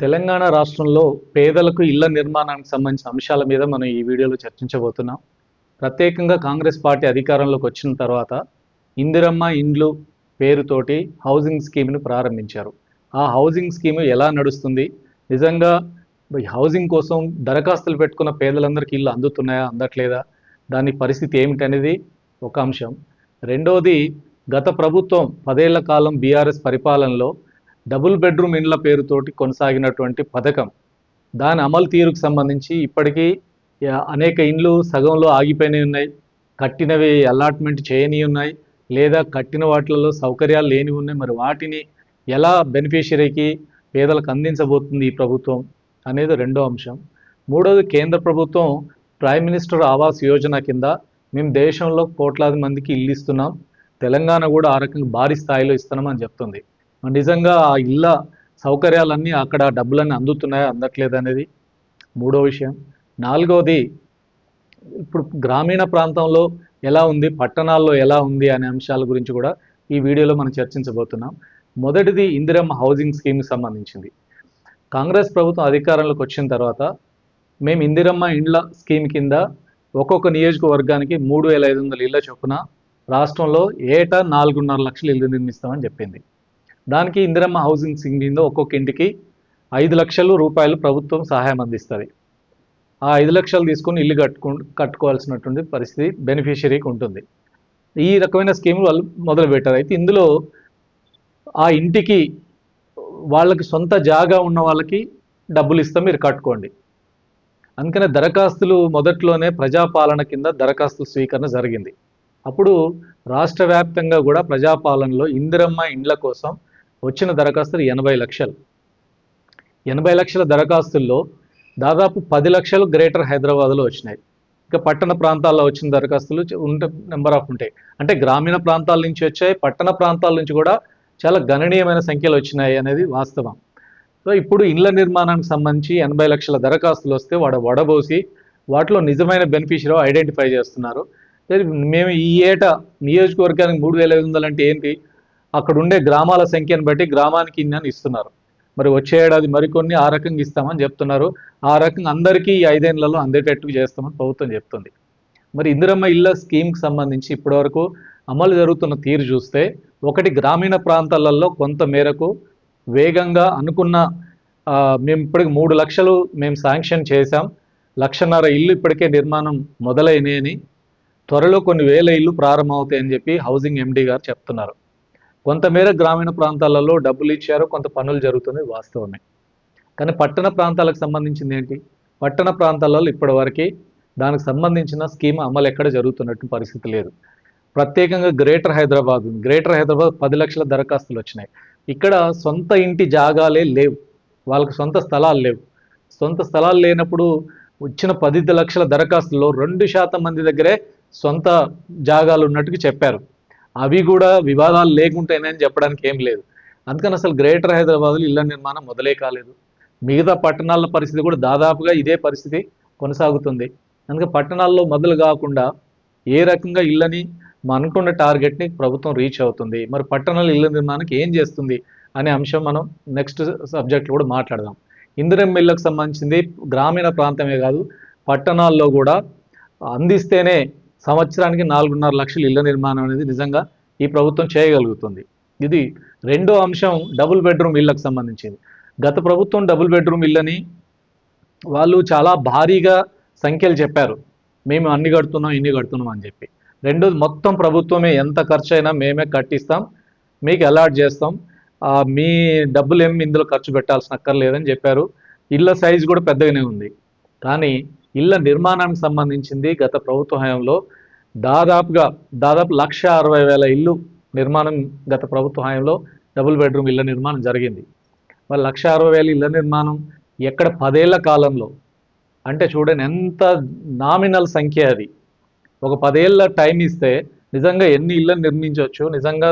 తెలంగాణ రాష్ట్రంలో పేదలకు ఇళ్ళ నిర్మాణానికి సంబంధించిన అంశాల మీద మనం ఈ వీడియోలో చర్చించబోతున్నాం. ప్రత్యేకంగా కాంగ్రెస్ పార్టీ అధికారంలోకి వచ్చిన తర్వాత ఇందిరమ్మ ఇండ్లు పేరుతోటి హౌసింగ్ స్కీమ్ను ప్రారంభించారు. ఆ హౌసింగ్ స్కీమ్ ఎలా నడుస్తుంది? నిజంగా హౌసింగ్ కోసం దరఖాస్తులు పెట్టుకున్న పేదలందరికీ ఇల్లు అందుతున్నాయా? అందట్లేదా? దాని పరిస్థితి ఏమిటనేది ఒక అంశం. రెండోది గత ప్రభుత్వం పదేళ్ళ కాలం బీఆర్ఎస్ పరిపాలనలో డబుల్ బెడ్రూమ్ ఇండ్ల పేరుతోటి కొనసాగినటువంటి పథకం. దాని అమలు తీరుకు సంబంధించి ఇప్పటికీ అనేక ఇండ్లు సగంలో ఆగిపోయినవి ఉన్నాయి. కట్టినవి అలాట్మెంట్ చేయని ఉన్నాయి. లేదా కట్టిన వాటిలలో సౌకర్యాలు లేని ఉన్నాయి. మరి వాటిని ఎలా బెనిఫిషరీకి పేదలకు అందించబోతుంది ఈ ప్రభుత్వం అనేది రెండో అంశం. మూడోది కేంద్ర ప్రభుత్వం ప్రైమ్ మినిస్టర్ ఆవాస్ యోజన కింద మేము దేశంలో కోట్లాది మందికి ఇల్లు ఇస్తున్నాం. తెలంగాణ కూడా ఆ రకంగా భారీ స్థాయిలో ఇస్తున్నామని చెప్తుంది. నిజంగా ఆ ఇళ్ళ సౌకర్యాలన్నీ అక్కడ డబ్బులన్నీ అందుతున్నాయా? అందట్లేదు అనేది మూడో విషయం. నాలుగవది ఇప్పుడు గ్రామీణ ప్రాంతంలో ఎలా ఉంది? పట్టణాల్లో ఎలా ఉంది? అనే అంశాల గురించి కూడా ఈ వీడియోలో మనం చర్చించబోతున్నాం. మొదటిది ఇందిరమ్మ హౌసింగ్ స్కీమ్కి సంబంధించింది. కాంగ్రెస్ ప్రభుత్వం అధికారంలోకి వచ్చిన తర్వాత మేము ఇందిరమ్మ ఇండ్ల స్కీమ్ కింద ఒక్కొక్క నియోజకవర్గానికి మూడు వేల ఐదు వందల ఇళ్ళ చొప్పున రాష్ట్రంలో ఏటా నాలుగున్నర లక్షల ఇల్లు నిర్మిస్తామని చెప్పింది. దానికి ఇందిరమ్మ హౌసింగ్ స్కీమ్ కింద ఒక్కొక్క ఇంటికి ఐదు లక్షలు రూపాయలు ప్రభుత్వం సహాయం అందిస్తుంది. ఆ ఐదు లక్షలు తీసుకొని ఇల్లు కట్టుకు కట్టుకోవాల్సినటువంటి పరిస్థితి బెనిఫిషరీకి ఉంటుంది. ఈ రకమైన స్కీములు వాళ్ళు మొదలు పెట్టారు. అయితే ఇందులో ఆ ఇంటికి వాళ్ళకి సొంత జాగా ఉన్న వాళ్ళకి డబ్బులు ఇస్తాం మీరు కట్టుకోండి. అందుకనే దరఖాస్తులు మొదట్లోనే ప్రజాపాలన కింద దరఖాస్తుల స్వీకరణ జరిగింది. అప్పుడు రాష్ట్ర వ్యాప్తంగా కూడా ప్రజాపాలనలో ఇందిరమ్మ ఇండ్ల కోసం వచ్చిన దరఖాస్తులు ఎనభై లక్షలు. ఎనభై లక్షల దరఖాస్తుల్లో దాదాపు పది లక్షలు గ్రేటర్ హైదరాబాద్లో వచ్చినాయి. ఇంకా పట్టణ ప్రాంతాల్లో వచ్చిన దరఖాస్తులు ఉంటే నెంబర్ ఆఫ్ ఉంటాయి. అంటే గ్రామీణ ప్రాంతాల నుంచి వచ్చాయి పట్టణ ప్రాంతాల నుంచి కూడా చాలా గణనీయమైన సంఖ్యలు వచ్చినాయి అనేది వాస్తవం. సో ఇప్పుడు ఇండ్ల నిర్మాణానికి సంబంధించి ఎనభై లక్షల దరఖాస్తులు వస్తే వాడు వడబోసి వాటిలో నిజమైన బెనిఫిషరీ ఐడెంటిఫై చేస్తున్నారు. సరే, మేము ఈ ఏటా నియోజకవర్గానికి మూడు వేల ఐదు వందలు అంటే ఏంటి? అక్కడ ఉండే గ్రామాల సంఖ్యను బట్టి గ్రామానికి ఇన్ని అని ఇస్తున్నారు. మరి వచ్చే ఏడాది మరికొన్ని ఆ రకంగా ఇస్తామని చెప్తున్నారు. ఆ రకంగా అందరికీ ఈ ఐదేళ్ళలో అందేటట్టు చేస్తామని ప్రభుత్వం చెప్తుంది. మరి ఇందిరమ్మ ఇళ్ళ స్కీమ్కి సంబంధించి ఇప్పటివరకు అమలు జరుగుతున్న తీరు చూస్తే ఒకటి గ్రామీణ ప్రాంతాలలో కొంత మేరకు వేగంగా అనుకున్న మేము ఇప్పటికి మూడు లక్షలు మేము శాంక్షన్ చేశాం. లక్షన్నర ఇల్లు ఇప్పటికే నిర్మాణం మొదలైనాయని త్వరలో కొన్ని వేల ఇల్లు ప్రారంభమవుతాయని చెప్పి హౌసింగ్ ఎండీ గారు చెప్తున్నారు. కొంతమేర గ్రామీణ ప్రాంతాలలో డబ్బులు ఇచ్చారు కొంత పనులు జరుగుతుంది వాస్తవమే. కానీ పట్టణ ప్రాంతాలకు సంబంధించింది ఏంటి? పట్టణ ప్రాంతాలలో ఇప్పటివరకు దానికి సంబంధించిన స్కీమ్ అమలు ఎక్కడ జరుగుతున్నట్టు పరిస్థితి లేదు. ప్రత్యేకంగా గ్రేటర్ హైదరాబాద్ ఉంది. గ్రేటర్ హైదరాబాద్ పది లక్షల దరఖాస్తులు వచ్చినాయి. ఇక్కడ సొంత ఇంటి జాగాలే లేవు. వాళ్ళకి సొంత స్థలాలు లేవు. సొంత స్థలాలు లేనప్పుడు వచ్చిన పది లక్షల దరఖాస్తుల్లో రెండు శాతం మంది దగ్గరే సొంత జాగాలు ఉన్నట్టుగా చెప్పారు. అవి కూడా వివాదాలు లేకుంటేనని చెప్పడానికి ఏం లేదు. అందుకని అసలు గ్రేటర్ హైదరాబాద్లో ఇళ్ళ నిర్మాణం మొదలే కాలేదు. మిగతా పట్టణాల పరిస్థితి కూడా దాదాపుగా ఇదే పరిస్థితి కొనసాగుతుంది. అందుకే పట్టణాల్లో మొదలు కాకుండా ఏ రకంగా ఇళ్ళని మనం అనుకున్న టార్గెట్ని ప్రభుత్వం రీచ్ అవుతుంది. మరి పట్టణాల ఇళ్ళ నిర్మాణానికి ఏం చేస్తుంది అనే అంశం మనం నెక్స్ట్ సబ్జెక్ట్లో కూడా మాట్లాడదాం. ఇందిరం ఇళ్ళకు సంబంధించింది గ్రామీణ ప్రాంతమే కాదు పట్టణాల్లో కూడా అందిస్తేనే సంవత్సరానికి నాలుగున్నర లక్షల ఇళ్ళ నిర్మాణం అనేది నిజంగా ఈ ప్రభుత్వం చేయగలుగుతుంది. ఇది రెండో అంశం డబుల్ బెడ్రూమ్ ఇళ్ళకు సంబంధించింది. గత ప్రభుత్వం డబుల్ బెడ్రూమ్ ఇళ్ళని వాళ్ళు చాలా భారీగా సంఖ్యలు చెప్పారు. మేము అన్ని కడుతున్నాం ఇన్ని కడుతున్నాం అని చెప్పి. రెండోది మొత్తం ప్రభుత్వమే ఎంత ఖర్చు అయినా మేమే కట్టిస్తాం మీకు అలాట్ చేస్తాం. మీ డబ్బులు ఏమి ఇందులో ఖర్చు పెట్టాల్సిన అక్కర్లేదని చెప్పారు. ఇళ్ళ సైజు కూడా పెద్దగానే ఉంది. కానీ ఇళ్ళ నిర్మాణానికి సంబంధించింది గత ప్రభుత్వ హయాంలో దాదాపుగా దాదాపు లక్ష అరవై వేల ఇల్లు నిర్మాణం గత ప్రభుత్వ హయాంలో డబుల్ బెడ్రూమ్ ఇళ్ళ నిర్మాణం జరిగింది. మరి లక్ష అరవై వేల ఇళ్ళ నిర్మాణం ఎక్కడ పదేళ్ళ కాలంలో? అంటే చూడండి ఎంత నామినల్ సంఖ్య అది. ఒక పదేళ్ళ టైం ఇస్తే నిజంగా ఎన్ని ఇళ్ళని నిర్మించవచ్చు? నిజంగా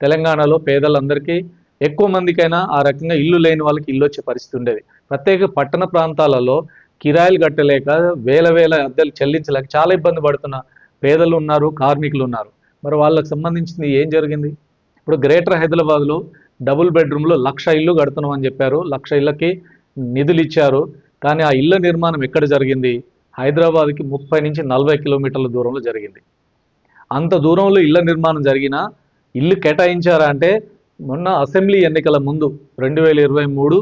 తెలంగాణలో పేదలందరికీ ఎక్కువ మందికైనా ఆ రకంగా ఇల్లు లేని వాళ్ళకి ఇల్లు వచ్చే పరిస్థితి ఉండేది. ప్రత్యేక పట్టణ ప్రాంతాలలో కిరాయిలు కట్టలేక వేల వేల అద్దెలు చెల్లించలేక చాలా ఇబ్బంది పడుతున్న పేదలు ఉన్నారు కార్మికులు ఉన్నారు. మరి వాళ్ళకి సంబంధించింది ఏం జరిగింది? ఇప్పుడు గ్రేటర్ హైదరాబాద్లో డబుల్ బెడ్రూమ్లో లక్ష ఇల్లు కడుతున్నాం అని చెప్పారు. లక్ష ఇళ్ళకి నిధులు ఇచ్చారు. కానీ ఆ ఇళ్ళ నిర్మాణం ఎక్కడ జరిగింది? హైదరాబాద్కి ముప్పై నుంచి నలభై కిలోమీటర్ల దూరంలో జరిగింది. అంత దూరంలో ఇళ్ళ నిర్మాణం జరిగినా ఇల్లు కేటాయించారా అంటే మొన్న అసెంబ్లీ ఎన్నికల ముందు రెండు వేల ఇరవై మూడు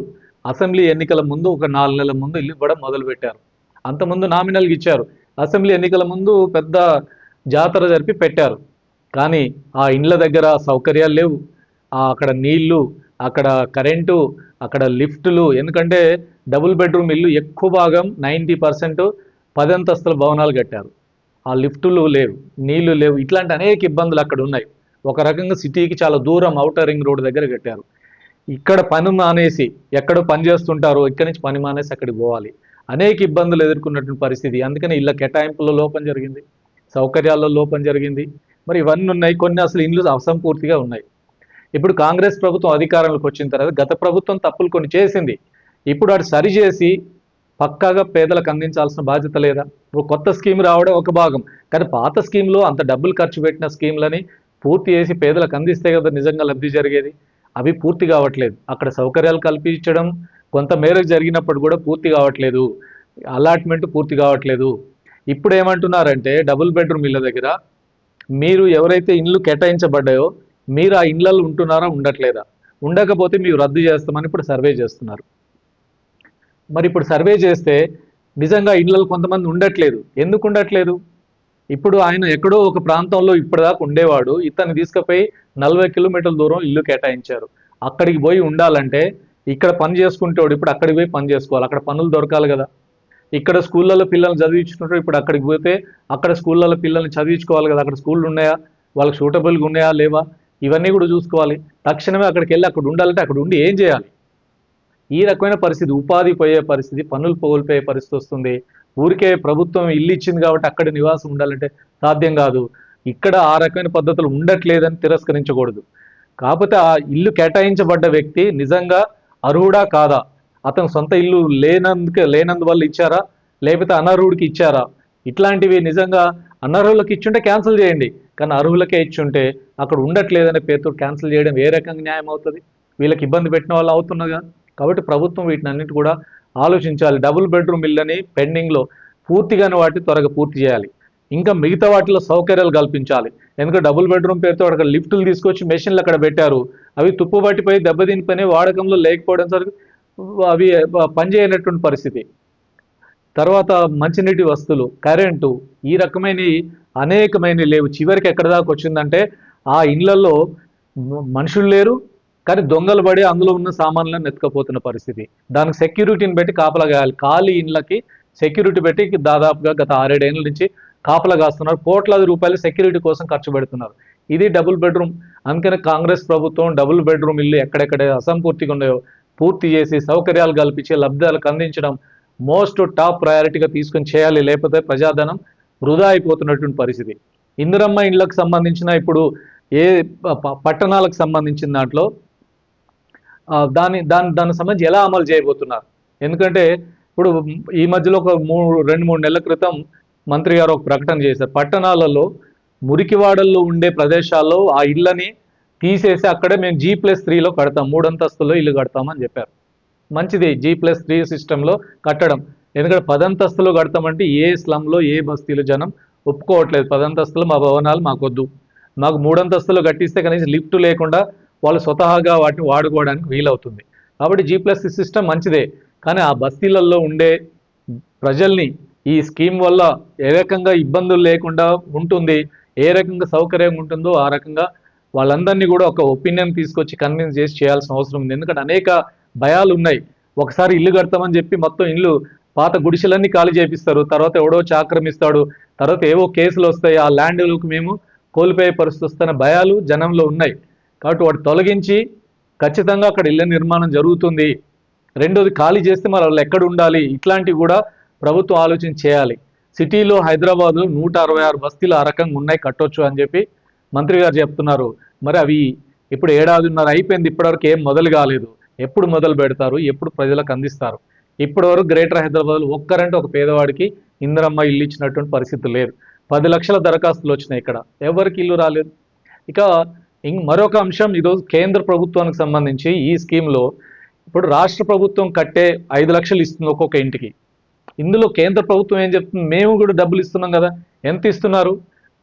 అసెంబ్లీ ఎన్నికల ముందు ఒక నాలుగు నెలల ముందు ఇల్లు ఇవ్వడం మొదలుపెట్టారు. అంతకుముందు నామినల్గా ఇచ్చారు. అసెంబ్లీ ఎన్నికల ముందు పెద్ద జాతర జరిపి పెట్టారు. కానీ ఆ ఇండ్ల దగ్గర సౌకర్యాలు లేవు. అక్కడ నీళ్ళు అక్కడ కరెంటు అక్కడ లిఫ్టులు ఎందుకంటే డబుల్ బెడ్రూమ్ ఇల్లు ఎక్కువ భాగం నైంటీ పర్సెంట్ పదంతస్తుల భవనాలు కట్టారు. ఆ లిఫ్టులు లేవు నీళ్ళు లేవు. ఇట్లాంటి అనేక ఇబ్బందులు అక్కడ ఉన్నాయి. ఒక రకంగా సిటీకి చాలా దూరం అవుటర్ రింగ్ రోడ్ దగ్గర కట్టారు. ఇక్కడ పని మానేసి ఎక్కడో పని చేస్తుంటారో ఇక్కడి నుంచి పని మానేసి అక్కడికి పోవాలి. అనేక ఇబ్బందులు ఎదుర్కొన్నటువంటి పరిస్థితి. అందుకని ఇళ్ళ కేటాయింపుల లోపం జరిగింది. సౌకర్యాల్లో లోపం జరిగింది. మరి ఇవన్నీ ఉన్నాయి. కొన్ని అసలు ఇండ్లు అసంపూర్తిగా ఉన్నాయి. ఇప్పుడు కాంగ్రెస్ ప్రభుత్వం అధికారంలోకి వచ్చిన తర్వాత గత ప్రభుత్వం తప్పులు కొన్ని చేసింది. ఇప్పుడు అటు సరిచేసి పక్కాగా పేదలకు అందించాల్సిన బాధ్యత లేదా? ఇప్పుడు కొత్త స్కీమ్ రావడం ఒక భాగం. కానీ పాత స్కీమ్లో అంత డబ్బులు ఖర్చు పెట్టిన స్కీమ్లని పూర్తి చేసి పేదలకు అందిస్తే కదా నిజంగా లబ్ధి జరిగేది? అవి పూర్తి కావట్లేదు. అక్కడ సౌకర్యాలు కల్పించడం కొంత మేరకు జరిగినప్పుడు కూడా పూర్తి కావట్లేదు. అలాట్మెంట్ పూర్తి కావట్లేదు. ఇప్పుడు ఏమంటున్నారంటే డబుల్ బెడ్రూమ్ ఇళ్ళ దగ్గర మీరు ఎవరైతే ఇండ్లు కేటాయించబడ్డాయో మీరు ఆ ఇండ్లలో ఉంటున్నారా ఉండట్లేదా? ఉండకపోతే మీరు రద్దు చేస్తామని ఇప్పుడు సర్వే చేస్తున్నారు. మరి ఇప్పుడు సర్వే చేస్తే నిజంగా ఇండ్లలో కొంతమంది ఉండట్లేదు. ఎందుకు ఉండట్లేదు? ఇప్పుడు ఆయన ఎక్కడో ఒక ప్రాంతంలో ఇప్పటిదాకా ఉండేవాడు. ఇతన్ని తీసుకుపోయి నలభై కిలోమీటర్ల దూరం ఇల్లు కేటాయించారు. అక్కడికి పోయి ఉండాలంటే ఇక్కడ పని చేసుకుంటేవాడు ఇప్పుడు అక్కడికి పోయి పని చేసుకోవాలి. అక్కడ పనులు దొరకాలి కదా. ఇక్కడ స్కూళ్ళలో పిల్లల్ని చదివించుకుంటారు ఇప్పుడు అక్కడికి పోతే అక్కడ స్కూళ్ళలో పిల్లల్ని చదివించుకోవాలి కదా. అక్కడ స్కూళ్ళు ఉన్నాయా? వాళ్ళకి సూటబుల్గా ఉన్నాయా? లేవా? ఇవన్నీ కూడా చూసుకోవాలి. తక్షణమే అక్కడికి వెళ్ళి అక్కడ ఉండాలంటే అక్కడ ఉండి ఏం చేయాలి? ఈ రకమైన పరిస్థితి ఉపాధి పోయే పరిస్థితి పనులు కోల్పోయే పరిస్థితి వస్తుంది. ఊరికే ప్రభుత్వం ఇల్లు ఇచ్చింది కాబట్టి అక్కడ నివాసం ఉండాలంటే సాధ్యం కాదు. ఇక్కడ ఆ రకమైన పద్ధతులు ఉండట్లేదని తిరస్కరించకూడదు. కాకపోతే ఆ ఇల్లు కేటాయించబడ్డ వ్యక్తి నిజంగా అర్హుడా కాదా? అతను సొంత ఇల్లు లేనందుకు లేనందువల్ల ఇచ్చారా? లేకపోతే అనర్హుడికి ఇచ్చారా? ఇట్లాంటివి నిజంగా అనర్హులకు ఇచ్చుంటే క్యాన్సిల్ చేయండి. కానీ అర్హులకే ఇచ్చుంటే అక్కడ ఉండట్లేదనే పేరుతో క్యాన్సిల్ చేయడం ఏ రకంగా న్యాయం అవుతుంది? వీళ్ళకి ఇబ్బంది పెట్టిన వాళ్ళు అవుతున్నగా కాబట్టి ప్రభుత్వం వీటిని అన్నిటి కూడా ఆలోచించాలి. డబుల్ బెడ్రూమ్ ఇల్లని పెండింగ్లో పూర్తిగానే వాటిని త్వరగా పూర్తి చేయాలి. ఇంకా మిగతా వాటిలో సౌకర్యాలు కల్పించాలి. ఎందుకంటే డబుల్ బెడ్రూమ్ పేరుతో అక్కడ లిఫ్టులు తీసుకొచ్చి మెషిన్లు అక్కడ పెట్టారు. అవి తుప్పుబట్టిపోయి దెబ్బతినిపోయి వాడకంలో లేకపోవడం సరికి అవి పనిచేయనటువంటి పరిస్థితి. తర్వాత మంచినీటి వస్తువులు కరెంటు ఈ రకమైన అనేకమైన లేవు. చివరికి ఎక్కడ దాకా వచ్చిందంటే ఆ ఇండ్లలో మనుషులు లేరు కానీ దొంగలు పడి అందులో ఉన్న సామాన్లను ఎత్తుకపోతున్న పరిస్థితి. దానికి సెక్యూరిటీని పెట్టి కాపలా కాయాలి ఖాళీ ఇండ్లకి సెక్యూరిటీ పెట్టి దాదాపుగా గత ఆరేడేళ్ళ నుంచి కాపలా కాస్తున్నారు. కోట్లాది రూపాయలు సెక్యూరిటీ కోసం ఖర్చు పెడుతున్నారు. ఇది డబుల్ బెడ్రూమ్. అందుకనే కాంగ్రెస్ ప్రభుత్వం డబుల్ బెడ్రూమ్ ఇల్లు ఎక్కడెక్కడ అసంపూర్తిగా ఉన్నాయో పూర్తి చేసి సౌకర్యాలు కల్పించి లబ్ధాలకు అందించడం మోస్ట్ టాప్ ప్రయారిటీగా తీసుకొని చేయాలి. లేకపోతే ప్రజాధనం వృధా అయిపోతున్నటువంటి పరిస్థితి. ఇందిరమ్మ ఇండ్లకు సంబంధించిన ఇప్పుడు ఏ పట్టణాలకు సంబంధించిన దాంట్లో ఆ, దాని దాని దానికి సంబంధించి ఎలా అమలు చేయబోతున్నారు? ఎందుకంటే ఇప్పుడు ఈ మధ్యలో ఒక మూడు రెండు మూడు నెలల క్రితం మంత్రి గారు ఒక ప్రకటన చేశారు. పట్టణాలలో మురికివాడల్లో ఉండే ప్రదేశాల్లో ఆ ఇళ్ళని తీసేసి అక్కడే మేము జీ ప్లస్ త్రీలో కడతాం. మూడంతస్తులో ఇల్లు కడతామని చెప్పారు. మంచిది జీ ప్లస్ త్రీ సిస్టంలో కట్టడం. ఎందుకంటే పదంతస్తులు కడతామంటే ఏ స్లంలో ఏ బస్తీలో జనం ఒప్పుకోవట్లేదు. పదంతస్తులు మా భవనాలు మాకొద్దు. మాకు మూడంతస్తులు కట్టిస్తే కనీసం లిఫ్ట్ లేకుండా వాళ్ళు స్వతహాగా వాటిని వాడుకోవడానికి వీలవుతుంది. కాబట్టి జీ ప్లస్ సిస్టమ్ మంచిదే. కానీ ఆ బస్తీలలో ఉండే ప్రజల్ని ఈ స్కీమ్ వల్ల ఏ రకంగా ఇబ్బందులు లేకుండా ఉంటుంది ఏ రకంగా సౌకర్యం ఉంటుందో ఆ రకంగా వాళ్ళందరినీ కూడా ఒక ఒపీనియన్ తీసుకొచ్చి కన్విన్స్ చేసి చేయాల్సిన అవసరం ఉంది. ఎందుకంటే అనేక భయాలు ఉన్నాయి. ఒకసారి ఇల్లు కడతామని చెప్పి మొత్తం ఇల్లు పాత గుడిసెలన్నీ ఖాళీ చేపిస్తారు. తర్వాత ఎవడో వచ్చి ఆక్రమిస్తాడు. తర్వాత ఏవో కేసులు వస్తాయి. ఆ ల్యాండ్లకు మేము కోల్పోయే పరిస్థితి వస్తున్న భయాలు జనంలో ఉన్నాయి. కాబట్టి వాటి తొలగించి ఖచ్చితంగా అక్కడ ఇళ్ళ నిర్మాణం జరుగుతుంది. రెండోది ఖాళీ చేస్తే మరి వాళ్ళు ఎక్కడ ఉండాలి? ఇట్లాంటివి కూడా ప్రభుత్వం ఆలోచన చేయాలి. సిటీలో హైదరాబాద్లో నూట అరవై ఆరు బస్తీలు ఆ రకంగా ఉన్నాయి కట్టొచ్చు అని చెప్పి మంత్రి గారు చెప్తున్నారు. మరి అవి ఇప్పుడు ఏడాదిన్నర అయిపోయింది ఇప్పటివరకు ఏం మొదలు కాలేదు. ఎప్పుడు మొదలు పెడతారు? ఎప్పుడు ప్రజలకు అందిస్తారు? ఇప్పటివరకు గ్రేటర్ హైదరాబాద్లో ఒక్కరంటే ఒక పేదవాడికి ఇందిరమ్మ ఇల్లు ఇచ్చినటువంటి పరిస్థితి లేదు. పది లక్షల దరఖాస్తులు వచ్చినాయి ఇక్కడ. ఎవరికి ఇల్లు రాలేదు? ఇక మరొక అంశం ఈరోజు కేంద్ర ప్రభుత్వానికి సంబంధించి ఈ స్కీమ్లో ఇప్పుడు రాష్ట్ర ప్రభుత్వం కట్టే ఐదు లక్షలు ఇస్తుంది ఒక్కొక్క ఇంటికి. ఇందులో కేంద్ర ప్రభుత్వం ఏం చెప్తుంది? మేము కూడా డబ్బులు ఇస్తున్నాం కదా ఎంత ఇస్తున్నారు?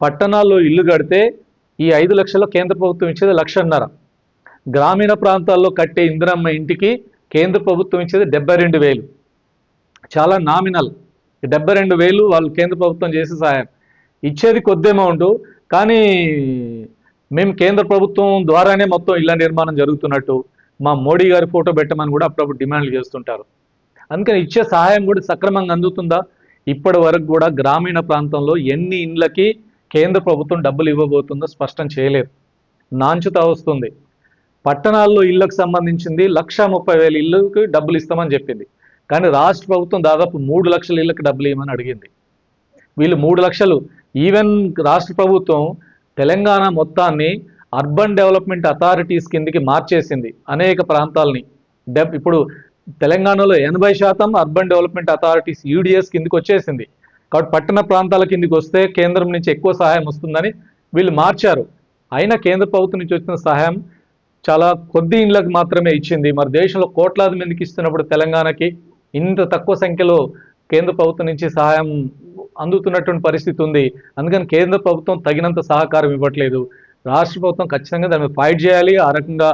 పట్టణాల్లో ఇల్లు కడితే ఈ ఐదు లక్షల్లో కేంద్ర ప్రభుత్వం ఇచ్చేది లక్షన్నర. గ్రామీణ ప్రాంతాల్లో కట్టే ఇందిరమ్మ ఇంటికి కేంద్ర ప్రభుత్వం ఇచ్చేది డెబ్బై రెండు వేలు. చాలా నామినల్. డెబ్బై రెండు వేలు వాళ్ళు కేంద్ర ప్రభుత్వం చేసే సహాయం ఇచ్చేది కొద్ది అమౌంట్ కానీ మేము కేంద్ర ప్రభుత్వం ద్వారానే మొత్తం ఇళ్ళ నిర్మాణం జరుగుతున్నట్టు మా మోడీ గారి ఫోటో పెట్టమని కూడా అప్పుడప్పుడు డిమాండ్లు చేస్తుంటారు. అందుకని ఇచ్చే సహాయం కూడా సక్రమంగా అందుతుందా? ఇప్పటి వరకు కూడా గ్రామీణ ప్రాంతంలో ఎన్ని ఇండ్లకి కేంద్ర ప్రభుత్వం డబ్బులు ఇవ్వబోతుందో స్పష్టం చేయలేదు. నాంచుతా వస్తుంది. పట్టణాల్లో ఇళ్ళకు సంబంధించింది లక్ష ముప్పై వేల ఇళ్ళకి డబ్బులు ఇస్తామని చెప్పింది. కానీ రాష్ట్ర ప్రభుత్వం దాదాపు మూడు లక్షల ఇళ్ళకి డబ్బులు ఇవ్వమని అడిగింది. వీళ్ళు మూడు లక్షలు. ఈవెన్ రాష్ట్ర ప్రభుత్వం తెలంగాణ మొత్తాన్ని అర్బన్ డెవలప్మెంట్ అథారిటీస్ కిందికి మార్చేసింది అనేక ప్రాంతాలని. డెప్ ఇప్పుడు తెలంగాణలో ఎనభై శాతం అర్బన్ డెవలప్మెంట్ అథారిటీస్ యూడిఎస్ కిందికి వచ్చేసింది. కాబట్టి పట్టణ ప్రాంతాల కిందికి వస్తే కేంద్రం నుంచి ఎక్కువ సహాయం వస్తుందని వీళ్ళు మార్చారు. అయినా కేంద్ర ప్రభుత్వం నుంచి వచ్చిన సహాయం చాలా కొద్ది ఇండ్లకు మాత్రమే ఇచ్చింది. మరి దేశంలో కోట్లాది మందికి ఇస్తున్నప్పుడు తెలంగాణకి ఇంత తక్కువ సంఖ్యలో కేంద్ర ప్రభుత్వం నుంచి సహాయం అందుతున్నటువంటి పరిస్థితి ఉంది. అందుకని కేంద్ర ప్రభుత్వం తగినంత సహకారం ఇవ్వట్లేదు. రాష్ట్ర ప్రభుత్వం ఖచ్చితంగా దాన్ని ఫైట్ చేయాలి. ఆ రకంగా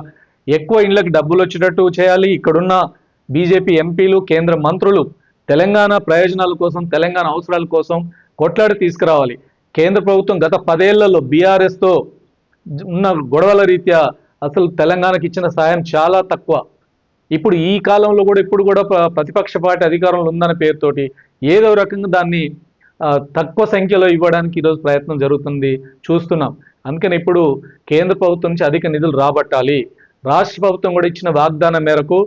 ఎక్కువ ఇండ్లకు డబ్బులు వచ్చేటట్టు చేయాలి. ఇక్కడున్న బీజేపీ ఎంపీలు కేంద్ర మంత్రులు తెలంగాణ ప్రయోజనాల కోసం తెలంగాణ అవసరాల కోసం కొట్లాడి తీసుకురావాలి. కేంద్ర ప్రభుత్వం గత పదేళ్ళలో బీఆర్ఎస్తో ఉన్న గొడవల రీత్యా అసలు తెలంగాణకి ఇచ్చిన సాయం చాలా తక్కువ. ఇప్పుడు ఈ కాలంలో కూడా ఇప్పుడు కూడా ప్రతిపక్ష పార్టీ అధికారంలో ఉందనే పేరుతోటి ఏదో రకంగా దాన్ని తక్కువ సంఖ్యలో ఇవ్వడానికి ఈరోజు ప్రయత్నం జరుగుతుంది చూస్తున్నాం. అందుకని ఇప్పుడు కేంద్ర ప్రభుత్వం నుంచి అధిక నిధులు రాబట్టాలి. రాష్ట్ర ప్రభుత్వం కూడా ఇచ్చిన వాగ్దానం మేరకు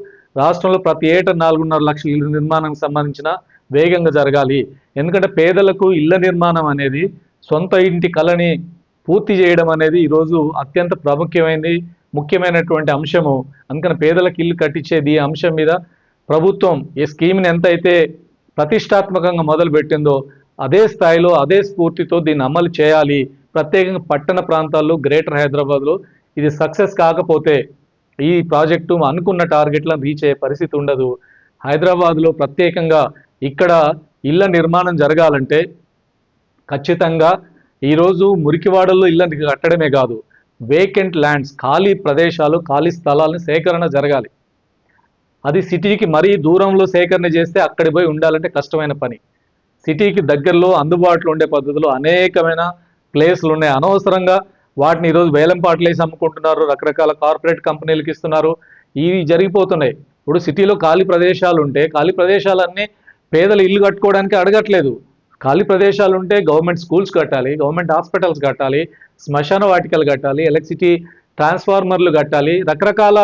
రాష్ట్రంలో ప్రతి ఏటా నాలుగున్నర లక్షల ఇళ్ళ నిర్మాణానికి సంబంధించిన వేగంగా జరగాలి. ఎందుకంటే పేదలకు ఇళ్ళ నిర్మాణం అనేది సొంత ఇంటి కళని పూర్తి చేయడం అనేది ఈరోజు అత్యంత ప్రాముఖ్యమైనది ముఖ్యమైనటువంటి అంశము. అందుకని పేదలకు ఇల్లు కట్టించేది ఈ అంశం మీద ప్రభుత్వం ఈ స్కీమ్ని ఎంతైతే ప్రతిష్టాత్మకంగా మొదలుపెట్టిందో అదే స్థాయిలో అదే స్ఫూర్తితో దీన్ని అమలు చేయాలి. ప్రత్యేకంగా పట్టణ ప్రాంతాల్లో గ్రేటర్ హైదరాబాద్లో ఇది సక్సెస్ కాకపోతే ఈ ప్రాజెక్టు అనుకున్న టార్గెట్లను రీచ్ అయ్యే పరిస్థితి ఉండదు. హైదరాబాద్లో ప్రత్యేకంగా ఇక్కడ ఇళ్ళ నిర్మాణం జరగాలంటే ఖచ్చితంగా ఈరోజు మురికివాడల్లో ఇళ్ళ కట్టడమే కాదు వేకెంట్ ల్యాండ్స్ ఖాళీ ప్రదేశాలు ఖాళీ స్థలాలను సేకరణ జరగాలి. అది సిటీకి మరీ దూరంలో సేకరణ చేస్తే అక్కడి పోయి ఉండాలంటే కష్టమైన పని. సిటీకి దగ్గరలో అందుబాటులో ఉండే పద్ధతిలో అనేకమైన ప్లేస్లు ఉన్నాయి. అనవసరంగా వాటిని ఈరోజు వేలంపాట్లు వేసి అమ్ముకుంటున్నారు రకరకాల కార్పొరేట్ కంపెనీలకు ఇస్తున్నారు. ఇవి జరిగిపోతున్నాయి. ఇప్పుడు సిటీలో ఖాళీ ప్రదేశాలు ఉంటే ఖాళీ ప్రదేశాలన్నీ పేదలు ఇల్లు కట్టుకోవడానికి అడగట్లేదు. ఖాళీ ప్రదేశాలు ఉంటే గవర్నమెంట్ స్కూల్స్ కట్టాలి గవర్నమెంట్ హాస్పిటల్స్ కట్టాలి శ్మశాన వాటికలు కట్టాలి ఎలక్ట్రిసిటీ ట్రాన్స్ఫార్మర్లు కట్టాలి రకరకాల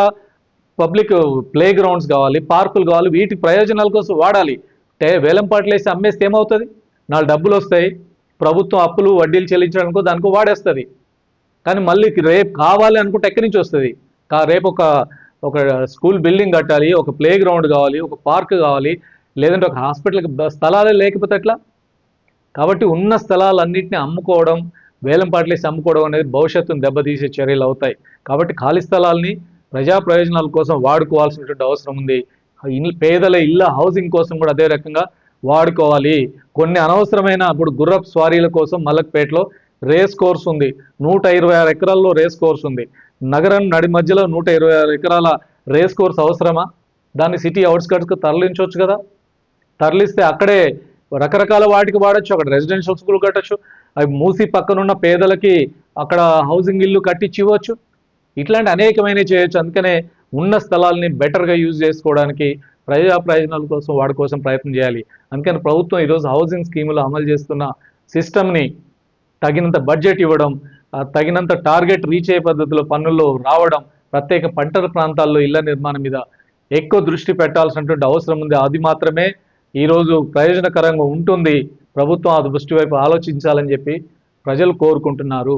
పబ్లిక్ ప్లే గ్రౌండ్స్ కావాలి పార్కులు కావాలి వీటి ప్రయోజనాల కోసం వాడాలి. అంటే వేలం పాటలు వేసి అమ్మేస్తే ఏమవుతుంది? నాలుగు డబ్బులు వస్తాయి ప్రభుత్వం అప్పులు వడ్డీలు చెల్లించడానికో దానికో వాడేస్తుంది. కానీ మళ్ళీ రేపు కావాలి అనుకుంటే ఎక్కడి నుంచి వస్తుంది? కా- రేపు ఒక ఒక స్కూల్ బిల్డింగ్ కట్టాలి ఒక ప్లే గ్రౌండ్ కావాలి ఒక పార్క్ కావాలి లేదంటే ఒక హాస్పిటల్కి స్థలాలే లేకపోతే ఎట్లా? కాబట్టి ఉన్న స్థలాలన్నింటినీ అమ్ముకోవడం వేలం పాటలేసి అమ్ముకోవడం అనేది భవిష్యత్తును దెబ్బతీసే చర్యలు అవుతాయి. కాబట్టి ఖాళీ స్థలాల్ని ప్రజా ప్రయోజనాల కోసం వాడుకోవాల్సినటువంటి అవసరం ఉంది. పేదల ఇళ్ళ హౌసింగ్ కోసం కూడా అదే రకంగా వాడుకోవాలి. కొన్ని అనవసరమైన ఇప్పుడు గుర్రపు స్వారీల కోసం మలక్పేటలో రేస్ కోర్స్ ఉంది. నూట ఇరవై ఆరు ఎకరాల్లో రేస్ కోర్స్ ఉంది. నగరం నడి మధ్యలో నూట ఇరవై ఆరు ఎకరాల రేస్ కోర్స్ అవసరమా? దాన్ని సిటీ అవుట్స్కట్స్కి తరలించవచ్చు కదా? తరలిస్తే అక్కడే రకరకాల వాటికి వాడచ్చు అక్కడ రెసిడెన్షియల్ స్కూల్ కట్టచ్చు అవి మూసి పక్కనున్న పేదలకి అక్కడ హౌసింగ్ ఇల్లు కట్టించి ఇవ్వచ్చు. ఇట్లాంటి అనేకమైన చేయొచ్చు. అందుకనే ఉన్న స్థలాల్ని బెటర్గా యూజ్ చేసుకోవడానికి ప్రజా ప్రయోజనాల కోసం వాడి కోసం ప్రయత్నం చేయాలి. అందుకని ప్రభుత్వం ఈరోజు హౌసింగ్ స్కీములు అమలు చేస్తున్న సిస్టమ్ని తగినంత బడ్జెట్ ఇవ్వడం తగినంత టార్గెట్ రీచ్ అయ్యే పద్ధతిలో పన్నుల్లో రావడం ప్రత్యేక పంటల ప్రాంతాల్లో ఇళ్ళ నిర్మాణం మీద ఎక్కువ దృష్టి పెట్టాల్సినటువంటి అవసరం ఉంది. అది మాత్రమే ఈరోజు ప్రయోజనకరంగా ఉంటుంది. ప్రభుత్వం ఆ దృష్టి వైపు ఆలోచించాలని చెప్పి ప్రజలు కోరుకుంటున్నారు.